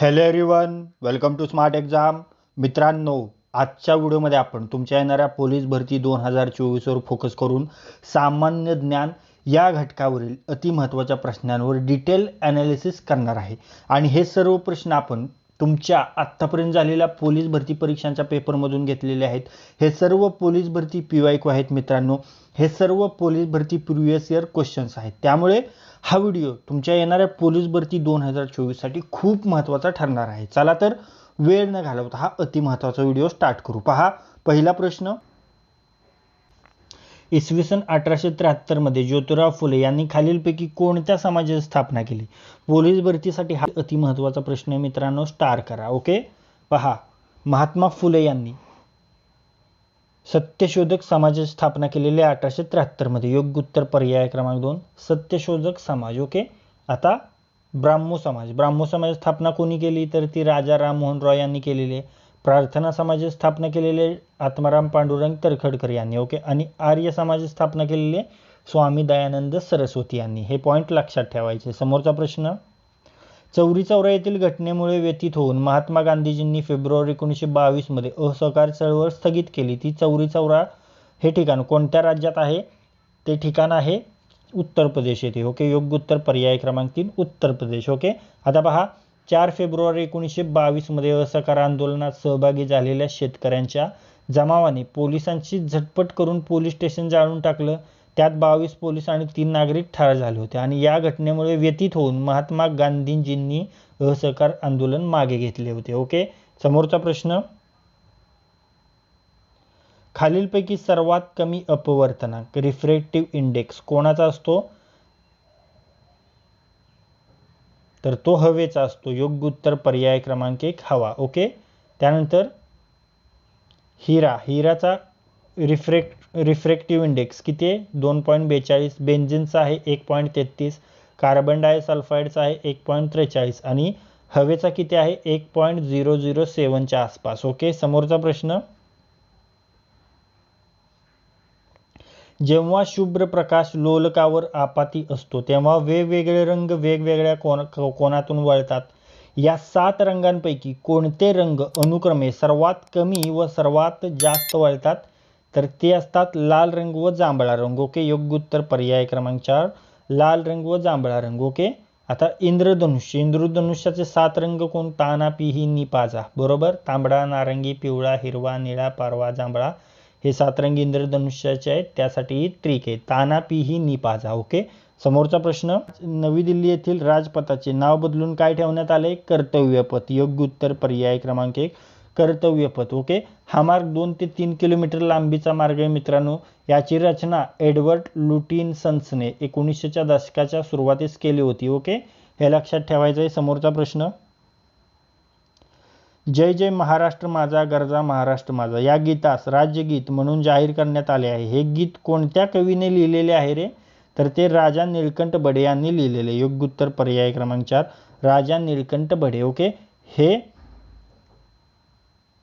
Hello everyone welcome to smart exam मित्रांनो आजच्या व्हिडिओमध्ये आपण तुमच्या येणाऱ्या पोलीस भरती दोन हजार चोवीसवर फोकस करून सामान्य ज्ञान या घटकावरील अतिमहत्त्वाच्या प्रश्नांवर डिटेल ॲनालिसिस करणार आहे. आणि हे सर्व प्रश्न आपण तुमच्या आत्तापर्यंत झालेल्या पोलीस भरती परीक्षांच्या पेपरमधून घेतलेले आहेत. हे सर्व पोलीस भरती पी वाय क्यू आहेत मित्रांनो. हे सर्व पोलीस भरती प्रिव्हियस इयर क्वेश्चन्स आहेत. त्यामुळे हा व्हिडिओ तुमच्या येणाऱ्या पोलीस भरती दोन हजार चोवीससाठी खूप महत्त्वाचा ठरणार आहे. चला तर वेळ न घालवता हा अतिमहत्त्वाचा व्हिडिओ स्टार्ट करू. पहा पहिला प्रश्न इसवी सन अठराशे त्र्याहत्तरमध्ये ज्योतिराव फुले यांनी खालीलपैकी कोणत्या समाजाची स्थापना केली? पोलीस भरतीसाठी हा अतिमहत्त्वाचा प्रश्न आहे मित्रांनो. स्टार करा ओके? पहा महात्मा फुले यांनी सत्यशोधक समाजाची स्थापना केलेली आहे अठराशे त्र्याहत्तरमध्ये योग्य उत्तर पर्याय क्रमांक दोन. सत्यशोधक समाज ओके? आता ब्राह्मो समाज. ब्राह्मो समाज स्थापना कोणी केली? तर ती राजा राममोहन रॉय यांनी केलेली आहे. प्रार्थना समाजाची स्थापना केलेले आत्माराम पांडुरंग तरखडकर यांनी ओके? आणि आर्य समाजाची स्थापना केलेले स्वामी दयानंद सरस्वती यांनी. हे पॉईंट लक्षात ठेवायचे. समोरचा प्रश्न. चौरी चौरा येथील घटनेमुळे व्यतीत होऊन महात्मा गांधीजींनी फेब्रुवारी एकोणीसशे बावीसमध्ये असहकार चळवळ स्थगित केली. ती चौरी चौरा हे ठिकाण कोणत्या राज्यात आहे? ते ठिकाण आहे उत्तर प्रदेश येथे ओके? योग्य उत्तर पर्याय क्रमांक तीन उत्तर प्रदेश ओके? आता पहा. चार फेब्रुवारी एकोणीसशे बावीसमध्ये असहकार आंदोलनात सहभागी झालेल्या शेतकऱ्यांच्या जमावाने पोलिसांची झटपट करून पोलीस स्टेशन जाळून टाकलं. त्यात बावीस पोलीस आणि तीन नागरिक ठार झाले होते आणि या घटनेमुळे व्यतीत होऊन महात्मा गांधीजींनी असहकार आंदोलन मागे घेतले होते. ओके? समोरचा प्रश्न. खालीलपैकी सर्वात कमी अपवर्तनांक रिफ्रेक्टिव्ह इंडेक्स कोणाचा असतो? तर तो हवेचा असतो. योग्य उत्तर पर्याय क्रमांक एक हवा. ओके? त्यानंतर हिरा. हिराचा रिफ्रेक्ट रिफ्रेक्टिव्ह इंडेक्स किती आहे? दोन पॉईंट बेचाळीस. बेंझिनचा आहे एक पॉईंट तेहतीस. कार्बन डायसल्फाईडचा आहे एक पॉईंट त्रेचाळीस. आणि हवेचा किती आहे? एक पॉईंट झिरो झिरो सेवनच्या आसपास. ओके? समोरचा प्रश्न. जेव्हा शुभ्र प्रकाश लोलकावर आपाती असतो तेव्हा वेगवेगळे रंग वेगवेगळ्या कोण कोणातून वळतात. या सात रंगांपैकी कोणते रंग अनुक्रमे सर्वात कमी व सर्वात जास्त वळतात? तर ते असतात लाल रंग व जांभळा रंग. ओके योग्य उत्तर पर्याय क्रमांक चार. लाल रंग व जांभळा रंग. ओके आता इंद्रधनुष्य. इंद्रधनुष्याचे सात रंग कोण ताना पिही निपाजा बरोबर? तांबडा नारंगी पिवळा हिरवा निळा पारवा जांभळा. हे सातरंगी इंद्रधनुष्याचे आहेत त्यासाठी ट्रिक आहे. ताना ही निपाजा ओके? समोरचा प्रश्न नवी दिल्ली येथील राजपथाचे नाव बदलून काय ठेवण्यात आले? कर्तव्यपथ योग्य उत्तर पर्याय क्रमांक एक कर्तव्यपथ ओके? हा मार्ग दोन ते तीन किलोमीटर लांबीचा मार्ग आहे मित्रांनो. याची रचना एडवर्ड लुटिनसन्सने एकोणीसशेच्या दशकाच्या सुरुवातीस केली होती ओके? हे लक्षात ठेवायचं आहे समोरचा प्रश्न. जय जय महाराष्ट्र माझा गरजा महाराष्ट्र माझा. या गीतास राज्यगीत म्हणून जाहीर करण्यात आले आहे. हे गीत कोणत्या कवीने लिहिलेले आहे रे? तर ते राजा निळकंठ बडे यांनी लिहिलेले. योग्य उत्तर पर्याय क्रमांक चार. राजा निळकंठ बडे ओके? हे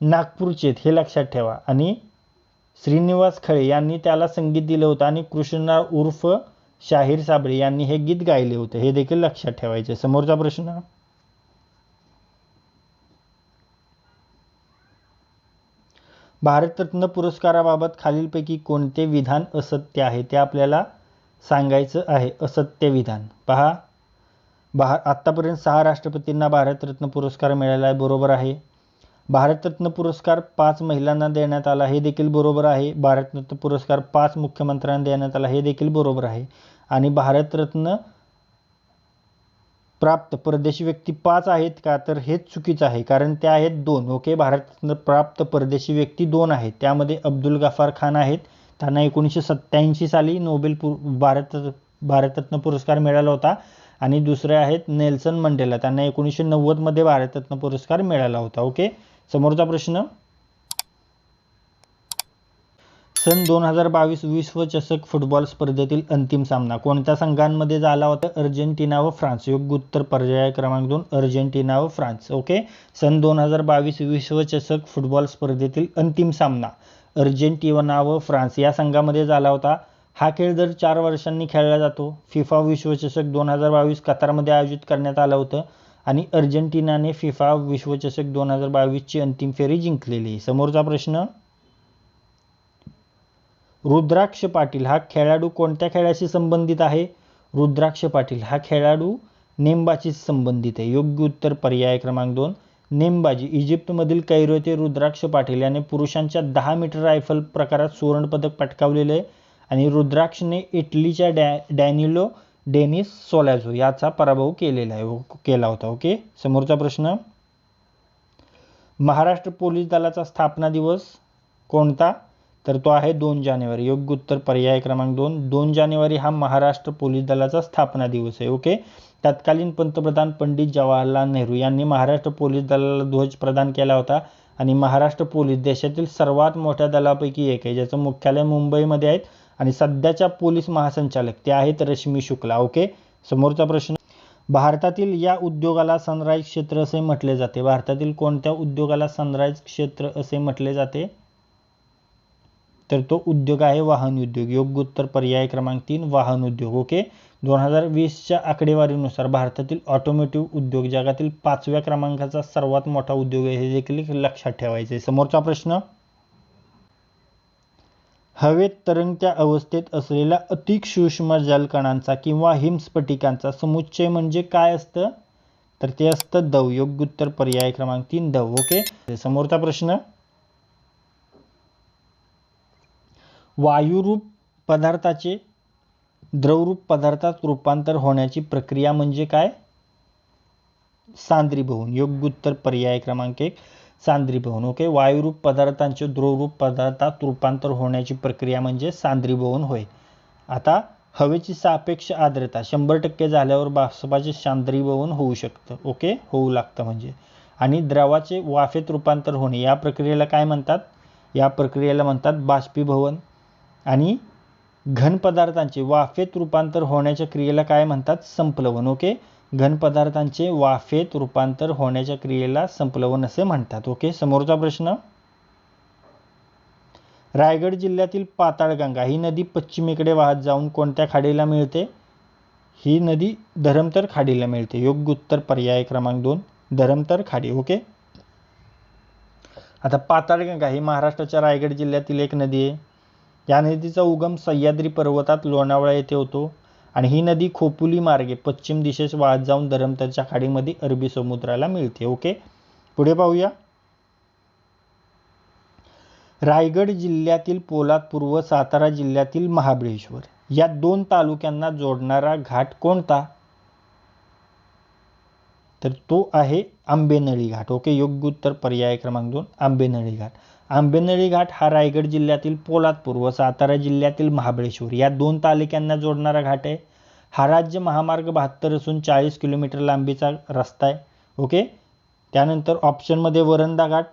नागपूरचे हे लक्षात ठेवा. आणि श्रीनिवास खळे यांनी त्याला संगीत दिलं होतं आणि कृष्णा उर्फ शाहीर साबळे यांनी हे गीत गायले होते. हे देखील लक्षात ठेवायचे. समोरचा प्रश्न? भारतरत्न पुरस्काराबाबत खालीलपैकी कोणते विधान असत्य आहे ते आपल्याला सांगायचं आहे. असत्य विधान. पहा. भा आत्तापर्यंत सहा राष्ट्रपतींना भारतरत्न पुरस्कार मिळाला आहे बरोबर आहे. भारतरत्न पुरस्कार पाच महिलांना देण्यात आला हे देखील बरोबर आहे. भारतरत्न पुरस्कार पाच मुख्यमंत्र्यांना देण्यात आला हे देखील बरोबर आहे. आणि भारतरत्न प्राप्त परदेशी व्यक्ती पाच आहेत का? तर हेच चुकीचं आहे. कारण त्या आहेत दोन ओके? भारतरत्न प्राप्त परदेशी व्यक्ती दोन आहेत. त्यामध्ये अब्दुल गफार खान आहेत. त्यांना एकोणीसशे सत्त्याऐंशी साली नोबेल पु भारत भारतरत्न पुरस्कार मिळाला होता. आणि दुसरे आहेत नेल्सन मंडेला. त्यांना एकोणीसशे नव्वदमध्ये भारतरत्न पुरस्कार मिळाला होता ओके? समोरचा प्रश्न? सन दोन हजार बावीस विश्वचषक फुटबॉल स्पर्धेतील अंतिम सामना. कोणत्या संघांमध्ये झाला होता? अर्जेंटिना व फ्रान्स. योग्य उत्तर पर्याय क्रमांक दोन अर्जेंटिना व फ्रान्स. ओके? सन दोन हजार बावीस विश्वचषक फुटबॉल स्पर्धेतील अंतिम सामना. अर्जेंटिना व फ्रान्स. या संघामध्ये झाला होता. हा खेळ दर चार वर्षांनी खेळला जातो. फिफा विश्वचषक दोन हजार बावीस कतारमध्ये आयोजित करण्यात आलं होतं आणि अर्जेंटिनाने फिफा विश्वचषक दोन हजार बावीसची अंतिम फेरी जिंकलेली. समोरचा प्रश्न? रुद्राक्ष पाटील हा खेळाडू कोणत्या खेळाशी संबंधित आहे? रुद्राक्ष पाटील हा खेळाडू नेमबाजी संबंधित आहे. योग्य उत्तर पर्याय क्रमांक दोन. नेमबाजी इजिप्तमधील कैरो येथे रुद्राक्ष पाटील याने पुरुषांच्या दहा मीटर रायफल प्रकारात सुवर्णपदक पटकावलेलं आहे आणि रुद्राक्षने इटलीच्या डॅ डॅनिलो डेनिस सोलॅझो याचा पराभव केलेला आहे. हो, केला होता. ओके? समोरचा प्रश्न. महाराष्ट्र पोलीस दलाचा स्थापना दिवस कोणता? तर तो आहे दोन जानेवारी. योग्य उत्तर पर्याय क्रमांक दोन. दोन जानेवारी हा महाराष्ट्र पोलीस दलाचा स्थापना दिवस आहे ओके? तत्कालीन पंतप्रधान पंडित जवाहरलाल नेहरू यांनी महाराष्ट्र पोलीस दलाला ध्वज प्रदान केला होता आणि महाराष्ट्र पोलीस देशातील सर्वात मोठ्या दलापैकी एक आहे ज्याचं मुख्यालय मुंबईमध्ये आहेत आणि सध्याच्या पोलीस महासंचालक ते आहेत रश्मी शुक्ला ओके? समोरचा प्रश्न. भारतातील या उद्योगाला सनराईज क्षेत्र असे म्हटले जाते. भारतातील कोणत्या उद्योगाला सनराईज क्षेत्र असे म्हटले जाते? तर तो उद्योग आहे वाहन उद्योग. योग्य उत्तर पर्याय क्रमांक तीन वाहन उद्योग. ओके? दोन हजार वीसच्या आकडेवारीनुसार भारतातील ऑटोमोटिव्ह उद्योग जगातील पाचव्या क्रमांकाचा सर्वात मोठा उद्योग आहे. हे देखील लक्षात ठेवायचे समोरचा प्रश्न? हवेत तरंगत्या अवस्थेत असलेल्या अतिसूक्ष्म जलकणांचा किंवा हिमस्फटिकांचा समुच्चय म्हणजे काय असतं? तर ते असतं दव. योग्य उत्तर पर्याय क्रमांक तीन दव. ओके? समोरचा प्रश्न? वायुरूप पदार्थाचे द्रवरूप पदार्थात रूपांतर होण्याची प्रक्रिया म्हणजे काय? सांद्रीभवन योग्य उत्तर पर्याय क्रमांक एक सांद्रीभवन ओके वायुरूप पदार्थांचे द्रवरूप पदार्थात रूपांतर होण्याची प्रक्रिया म्हणजे सांद्रीभवन होय. आता हवेची सापेक्ष आर्द्रता शंभर टक्के झाल्यावर बाष्पाचे सांद्रीभवन होऊ शकतं. ओके होऊ लागतं म्हणजे. आणि द्रवाचे वाफेत रूपांतर होणे या प्रक्रियेला काय म्हणतात? या प्रक्रियेला म्हणतात बाष्पीभवन. आणि घन पदार्थांचे वाफेत रूपांतर होण्याच्या क्रियेला काय म्हणतात? संप्लवन. ओके? घन पदार्थांचे वाफेत रूपांतर होण्याच्या क्रियेला संप्लवन असे म्हणतात. ओके? समोरचा प्रश्न. रायगड जिल्ह्यातील पाताळगंगा ही नदी पश्चिमेकडे वाहत जाऊन कोणत्या खाडीला मिळते? ही नदी धरमतर खाडीला मिळते. योग्य उत्तर पर्याय क्रमांक दोन धरमतर खाडी. ओके? आता पाताळगंगा ही महाराष्ट्राच्या रायगड जिल्ह्यातील एक नदी आहे. या नदीचा उगम सह्याद्री पर्वतात लोणावळा येथे होतो आणि ही नदी खोपुली मार्गे पश्चिम दिशेस वाहत जाऊन धरमतरच्या खाडीमध्ये अरबी समुद्राला मिळते. ओके? पुढे पाहूया. रायगड जिल्ह्यातील पोलादपूर व सातारा जिल्ह्यातील महाबळेश्वर. या दोन तालुक्यांना जोडणारा घाट कोणता? तर तो आहे आंबेनळी घाट. ओके? योग्य उत्तर पर्याय क्रमांक दोन आंबेनळी घाट. आंबेनळी घाट हा रायगड जिल्ह्यातील पोलादपूर व सातारा जिल्ह्यातील महाबळेश्वर या दोन तालुक्यांना जोडणारा घाट आहे. हा राज्य महामार्ग बहात्तर असून चाळीस किलोमीटर लांबीचा रस्ता आहे. ओके? त्यानंतर ऑप्शनमध्ये वरंदा घाट.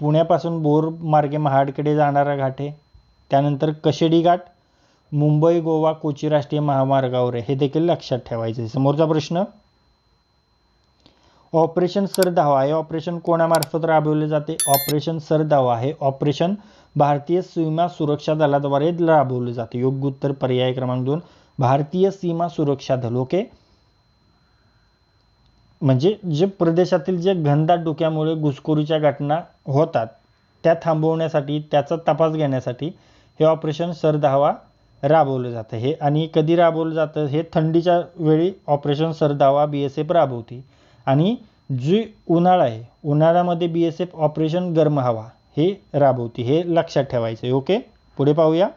पुण्यापासून बोर मार्गे महाडकडे जाणारा घाट आहे. त्यानंतर कशेडी घाट. मुंबई गोवा कोची राष्ट्रीय महामार्गावर आहे. हे देखील लक्षात ठेवायचं आहे समोरचा प्रश्न? ऑपरेशन सरधावा हे ऑपरेशन कोणामार्फत राबवले जाते? ऑपरेशन सरधावा हे ऑपरेशन भारतीय सीमा सुरक्षा दलाद्वारे राबवले जाते. योग्य उत्तर पर्याय क्रमांक दोन. भारतीय सीमा सुरक्षा दल ओके? म्हणजे जे प्रदेशातील जे घनदाट डोक्यामुळे घुसखोरीच्या घटना होतात त्या थांबवण्यासाठी त्याचा तपास घेण्यासाठी हे ऑपरेशन सरधावा राबवलं जातं. हे आणि कधी राबवलं जातं? हे थंडीच्या वेळी operation Sard Hawa B S F राबवते. आणि जी उन्हाळा आहे उन्हाळ्यामध्ये बी एस एफ ऑपरेशन गर्म हवा हे राबवते हे लक्षात ठेवायचं आहे ओके पुढे पाहूया.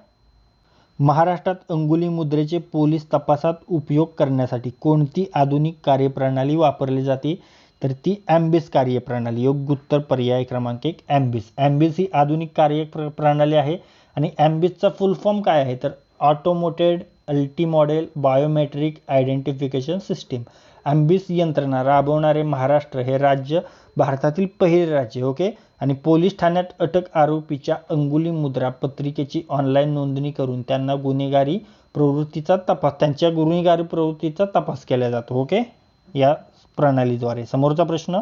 महाराष्ट्रात अंगुली मुद्रेचे पोलीस तपासात उपयोग करण्यासाठी कोणती आधुनिक कार्यप्रणाली वापरली जाते? तर ती ॲम्बिस कार्यप्रणाली योग्य उत्तर पर्याय क्रमांक एक ॲम्बिस. ॲम्बिस ही आधुनिक कार्य प्रणाली आहे आणि ॲम्बिसचा फुल फॉर्म काय आहे? तर automated multi model biometric identification system AMBIS यंत्रणा राबवणारे महाराष्ट्र हे राज्य भारतातील पहिले राज्य ओके? आणि पोलीस ठाण्यात अटक आरोपीच्या अंगुली मुद्रा पत्रिकेची ऑनलाईन नोंदणी करून त्यांना गुन्हेगारी प्रवृत्तीचा तपास त्यांच्या गुन्हेगारी प्रवृत्तीचा तपास केला जातो ओके? या प्रणालीद्वारे. समोरचा प्रश्न?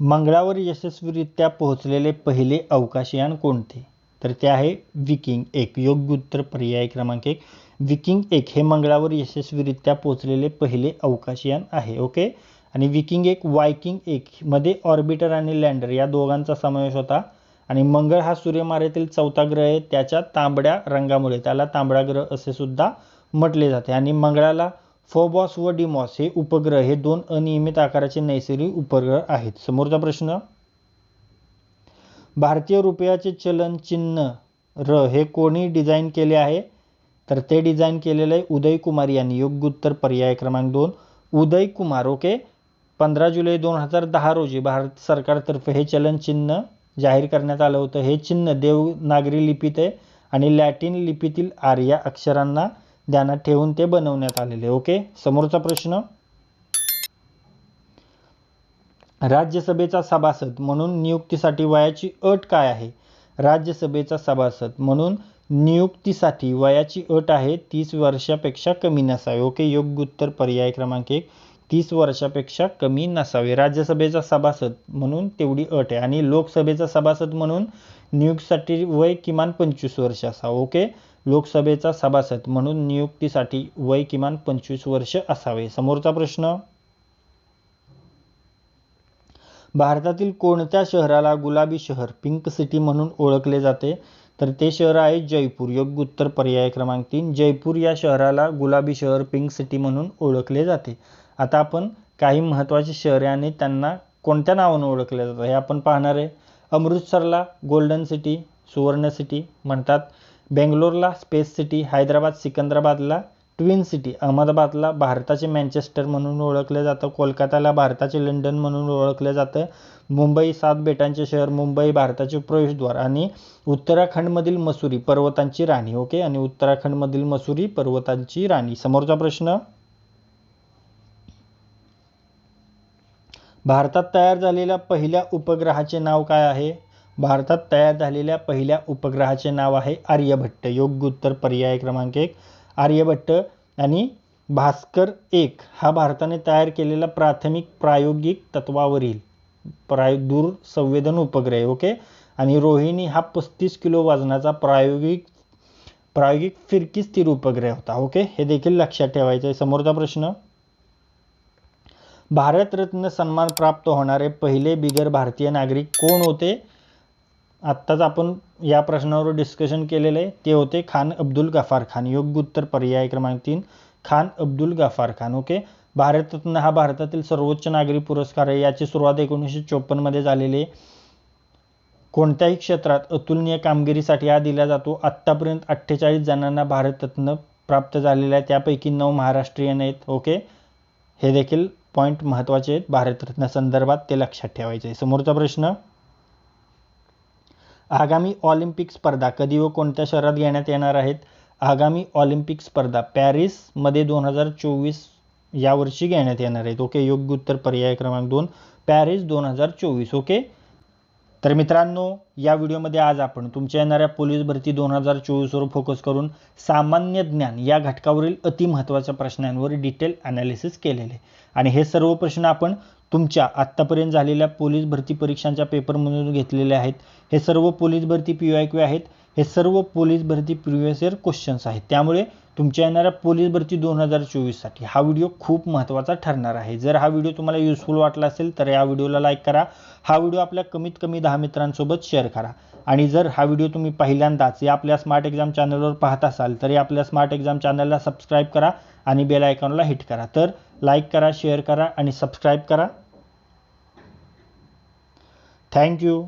मंगळावर यशस्वीरित्या पोहोचलेले पहिले अवकाशयान कोणते? तर ते आहे विकिंग एक योग्य उत्तर पर्याय क्रमांक एक. विकिंग एक हे मंगळावर यशस्वीरित्या पोचलेले पहिले अवकाशयान आहे ओके? आणि विकिंग एक वायकिंग एक मध्ये ऑर्बिटर आणि लँडर या दोघांचा समावेश होता. आणि मंगळ हा सूर्यमारेतील चौथा ग्रह आहे त्याच्या तांबड्या रंगामुळे त्याला तांबडा ग्रह असे सुद्धा म्हटले जाते. आणि मंगळाला फोबॉस व डिमॉस हे उपग्रह हे दोन अनियमित आकाराचे नैसर्गिक उपग्रह आहेत. समोरचा प्रश्न भारतीय रुपयाचे चलन चिन्ह र हे कोणी डिझाईन केले आहे? तर ते डिझाईन केलेलं आहे उदय कुमार यांनी. योग्य उत्तर पर्याय क्रमांक दोन. उदय कुमार ओके? पंधरा जुलै दोन हजार दहा रोजी भारत सरकारतर्फे हे चलन चिन्ह जाहीर करण्यात आलं होतं. हे चिन्ह देवनागरी लिपीत आहे आणि लॅटिन लिपीतील आर्या अक्षरांना ध्यानात ठेवून ते बनवण्यात आलेले ओके? समोरचा प्रश्न. राज्यसभेचा सभासद म्हणून नियुक्तीसाठी वयाची अट काय आहे? राज्यसभेचा सभासद म्हणून नियुक्तीसाठी वयाची अट आहे तीस वर्षापेक्षा कमी नसावे. ओके योग्य उत्तर पर्याय क्रमांक एक. तीस वर्षापेक्षा कमी नसावे. राज्यसभेचा सभासद म्हणून तेवढी अट आहे. आणि लोकसभेचा सभासद म्हणून नियुक्तीसाठी वय किमान पंचवीस वर्ष असावं. ओके लोकसभेचा सभासद म्हणून नियुक्तीसाठी वय किमान पंचवीस वर्ष असावे. समोरचा प्रश्न. भारतातील कोणत्या शहराला गुलाबी शहर पिंक सिटी म्हणून ओळखले जाते? तर ते शहर आहे जयपूर. योग्य उत्तर पर्याय क्रमांक तीन जयपूर या शहराला गुलाबी शहर पिंक सिटी म्हणून ओळखले जाते. आता आपण काही महत्त्वाचे शहरे आणि त्यांना कोणत्या नावानं ओळखले जातं हे आपण पाहणार आहे. अमृतसरला गोल्डन सिटी सुवर्ण सिटी म्हणतात. बेंगलोरला स्पेस सिटी हैदराबाद सिकंदराबादला ट्विन सिटी अहमदाबादला भारताचे मँचेस्टर म्हणून ओळखलं जातं कोलकाताला भारताचे लंडन म्हणून ओळखलं जातं मुंबई सात बेटांचे शहर मुंबई भारताचे प्रवेशद्वार आणि उत्तराखंडमधील मसुरी पर्वतांची राणी ओके? आणि उत्तराखंडमधील मसुरी पर्वतांची राणी. समोरचा प्रश्न? भारतात तयार झालेल्या पहिल्या उपग्रहाचे नाव काय आहे? भारतात तयार झालेल्या पहिल्या उपग्रहाचे नाव आहे आर्यभट्ट. योग्य उत्तर पर्याय क्रमांक एक. आर्यभट्ट आणि भास्कर एक हा भारताने तयार केलेला प्राथमिक प्रायोगिक तत्वावरील प्राय दूर संवेदन उपग्रह ओके आणि रोहिणी हा पस्तीस किलो वजनाचा प्रायोगिक प्रायोगिक फिरकी स्थिर उपग्रह होता ओके हे देखील लक्षात ठेवायचं आहे. समोरचा प्रश्न. भारतरत्न सन्मान प्राप्त होणारे पहिले बिगर भारतीय नागरिक कोण होते? आत्ताच आपण या प्रश्नावर डिस्कशन केलेलं आहे ते होते खान अब्दुल गफार खान. योग्य उत्तर पर्याय क्रमांक तीन खान अब्दुल गफार खान. ओके भारतरत्न हा भारतातील सर्वोच्च नागरी पुरस्कार आहे. याची सुरुवात एकोणीसशे चोपन्नमध्ये झालेली आहे कोणत्याही क्षेत्रात अतुलनीय कामगिरीसाठी हा दिला जातो. आत्तापर्यंत अठ्ठेचाळीस जणांना भारतरत्न प्राप्त झालेला आहे. त्यापैकी नऊ महाराष्ट्रीयन आहेत. ओके हे देखील पॉईंट महत्त्वाचे आहेत. भारतरत्न संदर्भात ते लक्षात ठेवायचे आहे. समोरचा प्रश्न आगामी ऑलिम्पिक स्पर्धा कधी व कोणत्या शहरात घेण्यात येणार आहेत? आगामी ऑलिम्पिक स्पर्धा पॅरिसमध्ये दोन हजार चोवीस यावर्षी घेण्यात येणार आहेत. ओके योग्य उत्तर पर्याय क्रमांक दोन पॅरिस दोन हजार चोवीस. ओके? तर मित्रांनो या व्हिडिओमध्ये आज आपण तुमच्या येणाऱ्या पोलीस भरती दोन हजार चोवीसवर फोकस करून सामान्य ज्ञान या घटकावरील अतिमहत्त्वाच्या प्रश्नांवर डिटेल ॲनालिसिस केलेले. आणि हे सर्व प्रश्न आपण तुमच्या आत्तापर्यंत झालेल्या पोलीस भरती परीक्षांच्या पेपरमधून घेतलेले आहेत. हे सर्व पोलीस भरती पी आय क्यू आहेत. हे सर्व पोलीस भरती प्रिव्हियस इयर क्वेश्चन्स आहेत. त्यामुळे तुमच्या येणाऱ्या पोलीस भरती दोन हजार चोवीससाठी हा व्हिडिओ खूप महत्त्वाचा ठरणार आहे. जर हा व्हिडिओ तुम्हाला युजफुल वाटला असेल तर या व्हिडिओला लाईक करा. हा व्हिडिओ आपल्या कमीत कमी दहा मित्रांसोबत शेअर करा. आणि जर हा व्हिडिओ तुम्ही पहिल्यांदाच या आपल्या स्मार्ट एक्झाम चॅनलवर पाहत असाल तर या आपल्या स्मार्ट एक्झाम चॅनलला सबस्क्राईब करा आणि बेल आयकॉनला हिट करा. तर लाईक करा शेअर करा आणि सबस्क्राईब करा. थँक्यू